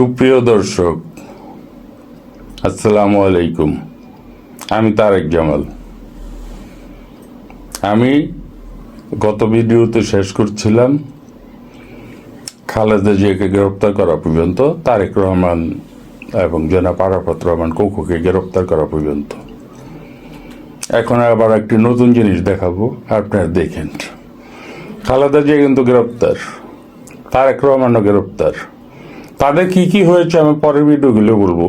সুপ্রিয় দর্শক, আসসালামু আলাইকুম। আমি তারেক জামাল। আমি গত ভিডিওতে শেষ করছিলাম খালেদা জিয়াকে গ্রেপ্তার করা পর্যন্ত, তারেক রহমান এবং জনাব আরাফাত রহমান কোকুকে গ্রেপ্তার করা পর্যন্ত। এখন আবার একটি নতুন জিনিস দেখাবো, আপনারা দেখেন। খালেদা জিয়া কিন্তু গ্রেপ্তার, তারেক রহমানও গ্রেপ্তার। তাদের কি কি হয়েছে আমি পরের ভিডিওগুলো বলব।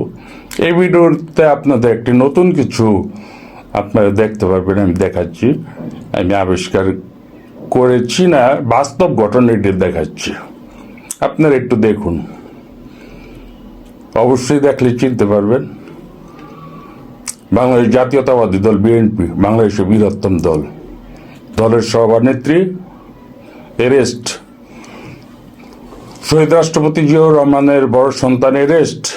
এই ভিডিওতে আপনাদের একটি নতুন কিছু আপনারা দেখতে পারবেন, আমি দেখাচ্ছি। আমি আবিষ্কার করেছি না, বাস্তব ঘটনাটি দেখাচ্ছি। আপনারা একটু দেখুন। অবশ্যই দেখলে চিনতে পারবেন। বাংলাদেশ জাতীয়তাবাদী দল বিএনপি বাংলাদেশের বৃহত্তম দল। দলের সভানেত্রী এরেস্ট শহীদ রাষ্ট্রপতি জিয়াউর রহমানের বড় সন্তান এরেস্ট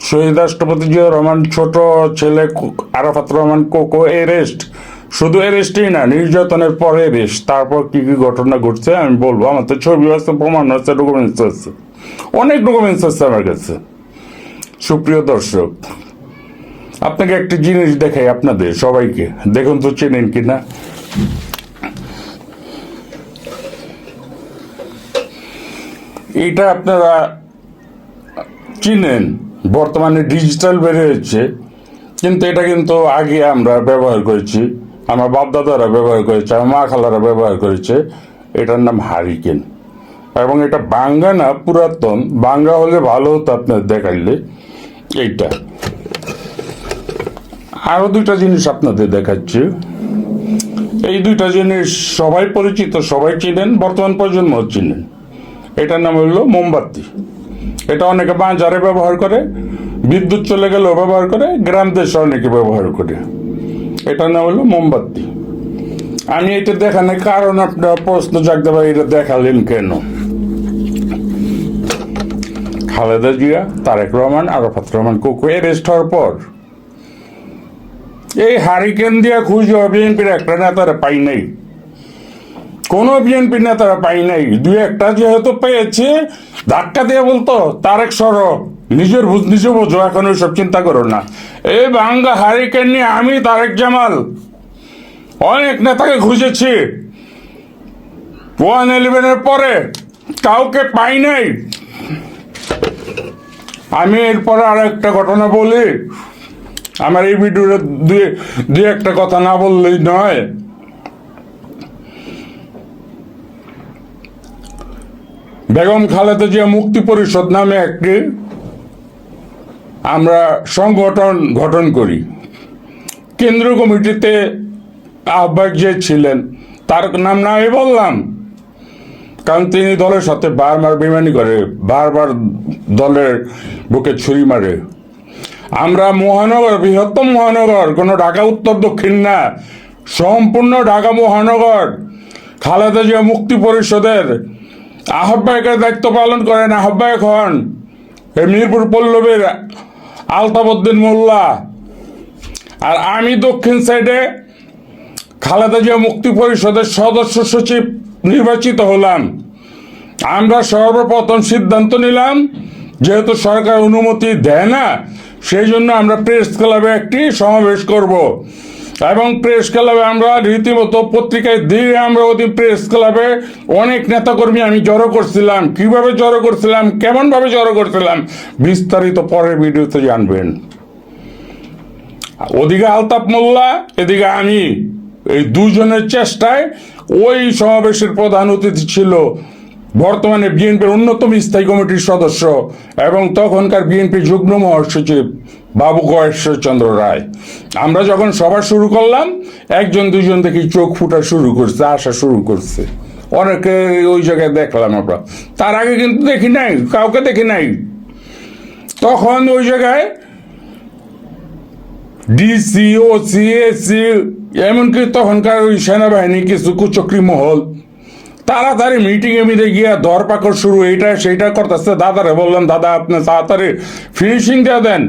শহীদ রাষ্ট্রপতি জিয়াউর রহমান ছোট ছেলে কো- আরাফাত রহমান কোকো এরেস্ট শুধু এরেস্টই না, নির্যাতনের পরে এরেস্ট তারপর কি কি ঘটনা ঘটছে আমি বলব। আমার তো ছবি আছে, প্রমাণ আছে ডকুমেন্টস আছে। অনেক ডকুমেন্টস আছে আমার কাছে। সুপ্রিয় দর্শক, আপনাকে একটি জিনিস দেখাই আপনাদের সবাইকে। দেখুন তো চেনেন কিনা। এটা আপনারা চিনেন বর্তমানে ডিজিটাল বের হয়েছে কিন্তু এটা কিন্তু আগে আমরা ব্যবহার করেছি, আমার বাপদাদারা ব্যবহার করেছে, আমার মা খালারা ব্যবহার করেছে, এটার নাম হারিকেন। এবং এটা বাঙ্গা না, পুরাতন, বাঙ্গা হলে ভালো হতো আপনার দেখাইলে, এইটা। আরও দুইটা জিনিস আপনাদের দেখাচ্ছি। এই দুইটা জিনিস সবাই পরিচিত, সবাই চিনেন, বর্তমান প্রজন্ম চিনেন। এটার নাম হলো মোমবাতি। এটা অনেকে বাজারে ব্যবহার করে, বিদ্যুৎ চলে গেলেও ব্যবহার করে, গ্রাম দেশে অনেকে ব্যবহার করে। এটার নাম হলো মোমবাতি। আমি এটা দেখানোর কারণ আপনার প্রশ্ন জাগতে পারে, এটা দেখালেন কেন? খালেদা জিয়া, তারেক রহমান, আরফাত রহমান কুকু এরেস্ট হওয়ার পর, এই হারিকেন দিয়া খুঁজে বিএনপির একটা নেতারা পাই নাই। কোন বিএনপি নেতারা পাই নাই। দু একটা যেহেতু পেয়েছে, ধাক্কা দিয়ে বলতো, তারেক সর নিজের বুঝ নিজে বোঝো, এখন ওইসব চিন্তা করো না। এই বাঙ্গা হারিকেন নিয়ে আমি তারেক জামাল। অনেক নেতাকে খুঁজেছি। ওয়ান ইলেভেনের পরে কাউকে পাই নাই। আমি এরপরে আর একটা ঘটনা বলি। আমার এই ভিডিওতে দুই দুই একটা কথা না বললেই নয়। বেগম খালেদা জিয়া মুক্তি পরিষদ নামে একটি আমরা সংগঠন গঠন করি। কেন্দ্রীয় কমিটিতে আহ্বায়ক যে ছিলেন, তার নাম না আমি বললাম, কারণ তিনি দলের সাথে বারবার বেমানি করে, বারবার দলের বুকে ছুরি মারে। আমরা মহানগর, বৃহত্তম মহানগর, কোনো ঢাকা, উত্তর, দক্ষিণ না, সম্পূর্ণ ঢাকা, মহানগর, খালেদা জিয়া মুক্তি পরিষদের আহ্বায়কের দায়িত্ব পালন করেন আহ্বায়ক হন মিরপুর পল্লবীর আলতাবুদ্দিন মোল্লা। আর আমি দক্ষিণ সাইডে খালেদা জিয়া মুক্তি পরিষদের সদস্য সচিব নির্বাচিত হলাম। আমরা সর্বপ্রথম সিদ্ধান্ত নিলাম, যেহেতু সরকার অনুমতি দেয় না, সেই জন্য আমরা প্রেস ক্লাবে একটি সমাবেশ করব। এবং প্রেস ক্লাবে আমরা রীতিমতো পত্রিকায় দিয়ে আমরা ওদিন প্রেস ক্লাবে অনেক নেতাকর্মী আমি জড়ো করছিলাম। কীভাবে জড়ো করছিলাম? কেমনভাবে জড়ো করছিলাম? বিস্তারিত পরের ভিডিওতে জানবেন। ওদিকে আলতাপ মোল্লা, এদিকে আমি। এই দুজনের চেষ্টায় ওই সমাবেশের প্রধান অতিথি ছিল বর্তমানে বিএনপির অন্যতম স্থায়ী কমিটির সদস্য এবং তখনকার বিএনপি যুগ্ম মহাসচিব বাবু গয়েশ্বরচন্দ্র রায়। আমরা যখন সভা শুরু করলাম, একজন দুজন দেখি চোখ ফুটা শুরু করছে, আসা শুরু করছে। অনেকে ওই জায়গায় দেখলাম আমরা। তার আগে কিন্তু দেখি নাই, কাউকে দেখি নাই। তখন ওই জায়গায় ডিসি ওসি এসি এমনকি তখনকার ওই সেনাবাহিনী কিছু কুচক্রি মহল তাড়াতাড়ি মিটিংয়ে মিটে গিয়ে ধরপাকড় শুরু, এইটা সেইটা করতেছে। দাদারে বললাম দাদা, আপনি তাড়াতাড়ি ফিনিশিং দিয়ে দেন।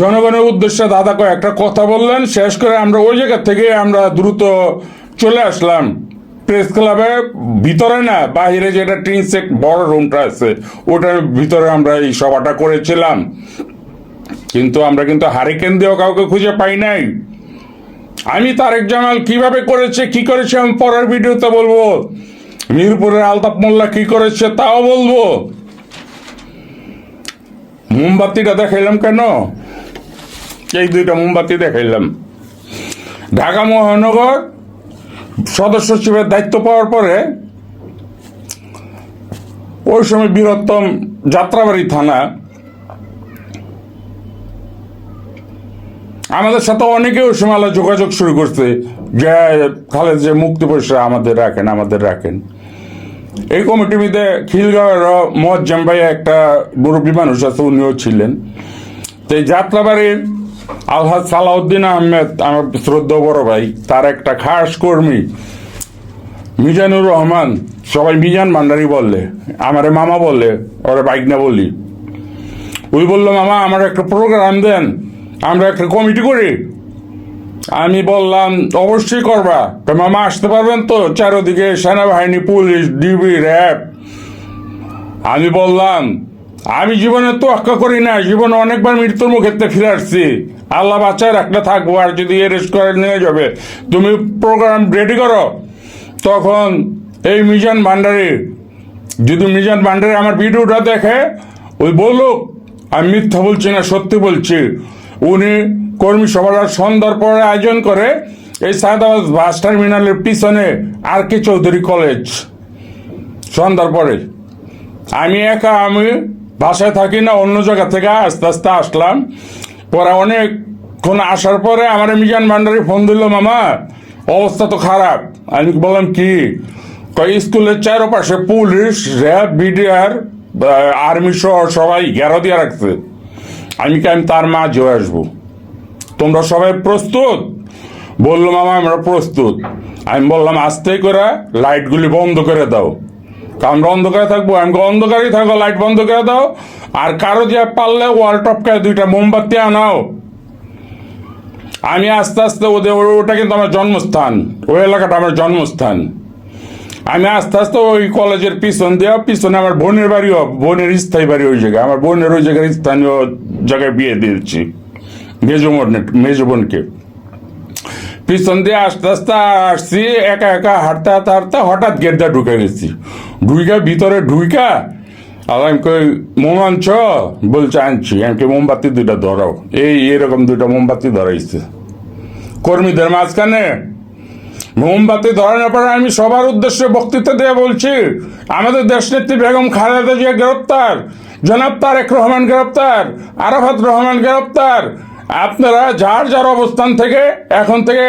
জনগণের উদ্দেশ্যে দাদা কয়েকটা কথা বললেন, শেষ করে আমরা ওই জায়গা থেকে আমরা দ্রুত চলে আসলাম। প্রেস ক্লাবে ভিতরে না বাইরে যেটা টিনসেট বড় রুমটা আছে, ওটার ভিতরে আমরা এই সভাটা করেছিলাম। কিন্তু আমরা কিন্তু হারিকেন দিয়েও কাউকে খুঁজে পাই নাই। আমি তারেক জামাল কীভাবে করেছে, কি করেছে আমি পরের ভিডিওতে বলব। মিরপুরের আলতাপ মোল্লা কি করেছে তাও বলব। মোমবাতিটা দেখাইলাম কেন? এই দুইটা মোমবাতি দেখাইলাম। ঢাকা মহানগর সদস্য সচিবের দায়িত্ব পাওয়ার পরে ওই সময় বৃহত্তম যাত্রাবাড়ি থানা আমাদের সাথে অনেকে ওই সময় আলাদা যোগাযোগ শুরু করছে যে, খালেদ যে মুক্তি পয়সা আমাদের রাখেন আমাদের রাখেন। এই কমিটিতে খিলগাঁওয়ের মজ্জাম ভাই একটা মুরব্বী মানুষ আছে, উনিও ছিলেন। তো এই যাত্রাবাড়ির আলহাজ সালাউদ্দিন আহমেদ, আমার শ্রদ্ধা বড় ভাই, তার একটা খাস কর্মী, মিজানুর রহমান, সবাই মিজান ভান্ডারি বললে, আমারে মামা বললে, ওরে বাইক না বললি। ওই বলল, মামা, আমার একটা প্রোগ্রাম দেন। আমরা একটা কমিটি করি। আমি বললাম, অবশ্যই করবা। তো মামা, আসতে পারবেন তো? চারোদিকে সেনাবাহিনী, পুলিশ, ডিবি, র্যাব। আমি বললাম, আমি জীবনে তো আক্কা করি না, জীবনে অনেকবার মৃত্যুর মুখেতে ফিরে আসছি। আল্লাহ বাচ্চায় রাখলে থাকব, আর যদি এরেস্ট করে নিয়ে যাবে, তুমি প্রোগ্রাম রেডি করো। তখন এই মিজান ভান্ডারি, যদি মিজান ভান্ডারি আমার ভিডিওটা দেখে, ওই বলুক, আমি মিথ্যা বলছি না, সত্যি বলছি। উনি কর্মী সভার সন্ধ্যার পরে আয়োজন করে এই সায়দাবাদ বাস টার্মিনালের পিছনে আর কে চৌধুরী কলেজ। সন্ধ্যার পরে। আমি একা, আমি বাসায় থাকি না, অন্য জায়গা থেকে আস্তে আস্তে আসলাম। পরে অনেকক্ষণ আসার পরে আমার মিজান ভান্ডারি ফোন দিল, মামা, অবস্থা তো খারাপ। আমি বললাম, কি? স্কুলের চারপাশে পুলিশ, র্যাব, বিডিআর আর্মি সহ সবাই ঘেরা দিয়ে রাখছে। আমি কি, আমি তার মাঝেও আসব? তোমরা সবাই প্রস্তুত? বলল, মামা, আমরা প্রস্তুত। আমি বললাম আস্তে করে লাইটগুলি বন্ধ করে দাও। আমরা অন্ধকারে থাকব? আমি অন্ধকারেই থাকো, লাইট বন্ধ করে দাও। আর কারও দিয়ে পারলে ওয়াল টপকায় দুইটা মোমবাতি আনাও। আমি আস্তে আস্তে ওদের, ওটা কিন্তু আমার জন্মস্থান। ওই এলাকাটা আমার জন্মস্থান। আমি আস্তে আস্তে ওই কলেজের পিছন দেওয়া পিছনে আমার বোনের বাড়িও বোনের স্থায়ী বাড়ি ওই জায়গায়। আমার বোনের ওই জায়গায় স্থানীয় জায়গায় বিয়ে দিয়েছি মেজো বোনের মেজো বোনকে। পিছন দিয়ে আস্তে আস্তে আসছি একা একা হাঁটতে হাঁটতে হাঁটতে হঠাৎ গেটটা ঢুকে গেছি। ঢুইকা ভিতরে ঢুইকা আর আমি কই মোম আনছ? বলছে আনছি। আমি কই, মোমবাতি দুইটা ধরাও। এই এরকম দুইটা মোমবাতি ধরাইছে। কর্মীদের মাঝখানে মোমবাতি ধরানোর পরে আমি সবার উদ্দেশ্যে বক্তৃতা দিয়ে বলছি, আমাদের দেশনেত্রী বেগম খালেদা জিয়া গ্রেপ্তার, জনাব তারেক রহমান গ্রেপ্তার, আরাফাত রহমান গ্রেপ্তার। আপনারা যার যার অবস্থান থেকে এখন থেকে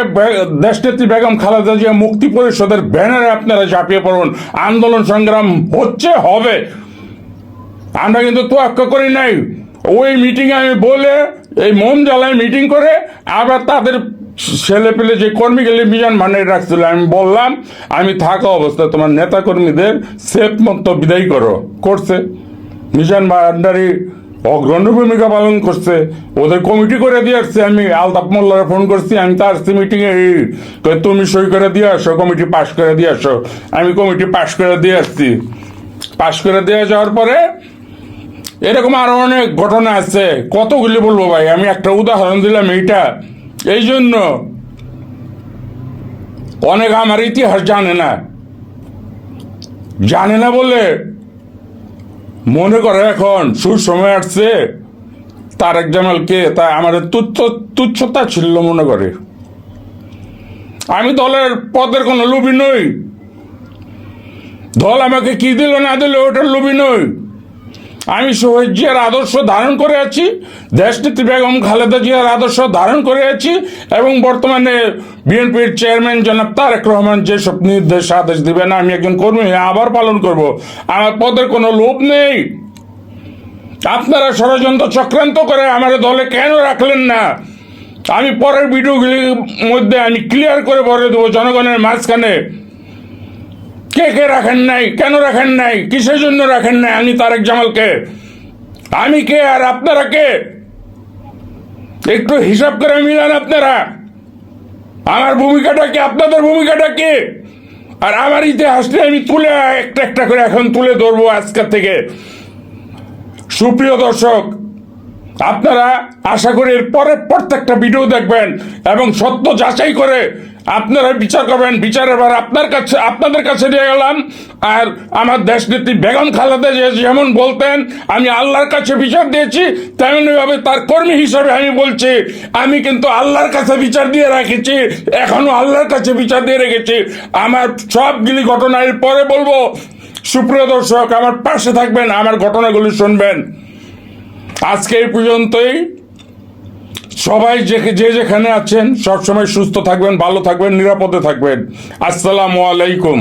দেশনেত্রী বেগম খালেদা জিয়া মুক্তি পরিষদের ব্যানারে আপনারা ঝাঁপিয়ে পড়ুন। আন্দোলন সংগ্রাম হচ্ছে, হবে। আমরা কিন্তু তোয়াক্কা করি নাই। ওই মিটিং আমি বলে, এই মোম জ্বালায় মিটিং করে, আবার তাদের ছেলে পেলে যে কর্মীগুলি মিজান ভান্ডারি রাখছিল, আমি বললাম, আমি থাকা অবস্থায় তোমার নেতা কর্মীদের সেফ মতো বিদায় করো। করছে। মিজান ভান্ডারি অগ্রণী ভূমিকা পালন করছে। ওদের কমিটি করে দিয়ে আসছে আমি আলতাপ মোল্লারে ফোন করছি, আমি তার মিটিংয়ে তুমি সই করে দিয়ে আসো, কমিটি পাশ করে দিয়ে আসো। আমি কমিটি পাশ করে দিয়ে আসছি। পাশ করে দেওয়া যাওয়ার পরে এরকম আরও অনেক ঘটনা আছে। কতগুলি বলব ভাই? আমি একটা উদাহরণ দিলাম, এইটা। এই জন্য অনেক আমার ইতিহাস জানে না। জানে না বলে মনে করে এখন সুসময় আসছে, তারেক জামালকে তা আমাদের তুচ্ছ, তুচ্ছতা ছিল মনে করে। আমি দলের পদের কোনো লোভী নই। দল আমাকে কি দিল না দিল, ওটার লোভী নই। আমি শহীদ জিয়ার আদর্শ ধারণ করে আছি দেশনেত্রী বেগম খালেদা জিয়ার আদর্শ ধারণ করে আছি, এবং বর্তমানে বিএনপির চেয়ারম্যান জনাব তারেক রহমান যেসব নির্দেশ আদেশ দিবেন, আমি একজন কর্মী আবার পালন করব। আমার পদের কোনো লোভ নেই। আপনারা ষড়যন্ত্র চক্রান্ত করে আমার দলে কেন রাখলেন না? আমি পরের ভিডিওগুলির মধ্যে আমি ক্লিয়ার করে বলে দেবো জনগণের মাঝখানে। কে কে রাখেন নাই? কেন রাখেন নাই? কিসের জন্য রাখেন নাই? আমি তারেক জামালকে। আমি কে আর আপনারা কে? একটু হিসাব করে মিলান আপনারা। আমার ভূমিকাটা কি? আপনাদের ভূমিকাটা কি? আর আমার ইতিহাসটা আমি তুলে একটা একটা করে এখন তুলে ধরবো আজকের থেকে। সুপ্রিয় দর্শক আপনারা আশা করি এর পরে প্রত্যেকটা ভিডিও দেখবেন এবং সত্য যাচাই করে আপনারা বিচার করবেন। বিচারের বার আপনার কাছে আপনাদের কাছে নিয়ে গেলাম। আর আমার দেশ নেত্রী বেগম খালেদা যে যেমন বলতেন, আমি আল্লাহর কাছে বিচার দিয়েছি, তেমনইভাবে তার কর্মী হিসাবে আমি বলছি, আমি কিন্তু আল্লাহর কাছে বিচার দিয়ে রেখেছি, এখনও আল্লাহর কাছে বিচার দিয়ে রেখেছি। আমার সবগুলি ঘটনা পরে বলব। সুপ্রিয় দর্শক, আমার পাশে থাকবেন, আমার ঘটনাগুলি শুনবেন। আজকে এই পর্যন্তই। সবাই যে যে যেখানে আছেন, সবসময় সুস্থ থাকবেন, ভালো থাকবেন, নিরাপদে থাকবেন। আসসালামু আলাইকুম।